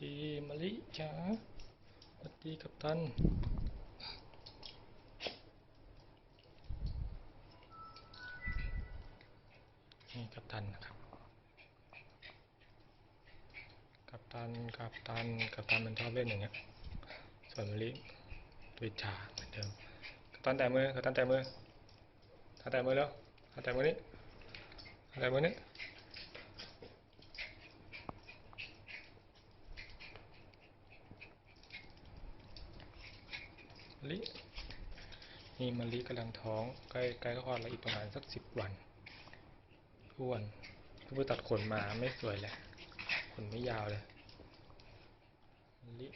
ดีมะลิจ๋าสวัสดีกัปตันนี่กัปตันนะครับ กัปตันกัปตันกัปตันมันชอบเล่นอย่างเงี้ย ส่วนมะลิตุยจ่าเหมือนเดิมกัปตันแต่มือกัปตันแต่มือกัปตันแต่มือแล้วกัปตันแต่มือนี้กัปตันแต่มือนี้ ลินี่มะลิกำลังท้องใกล้ใกล้คลอดแล้วอีกประมาณสักสิบวันอ้วนเพิ่งตัดขนมาไม่สวยเลยขนไม่ยาวเลยมะลิ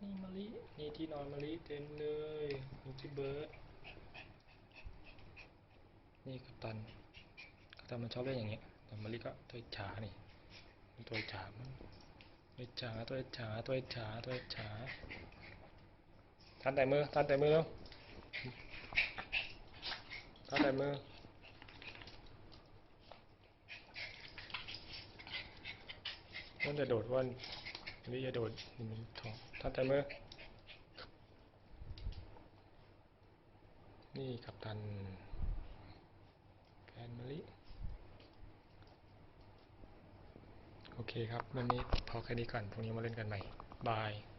นี่มะลินี่ที่นอนมะลิเต็มเลยนี่ที่เบิร์ดนี่กัปตันกัปตันมันชอบเล่นอย่างเงี้ยแต่มะลิก็ตัวฉานี่ตัวฉามันตัวฉาตัวฉาตัวฉาตัวฉา ทันแต่มือ ทันแต่มือแล้วทันแต่มือ มันจะโดดวันนี่จะโดดนี่ทองทันแต่มือ นี่กับตันแฟนมะลิโอเคครับ วันนี้พอแค่นี้ก่อน พรุ่งนี้มาเล่นกันใหม่ บาย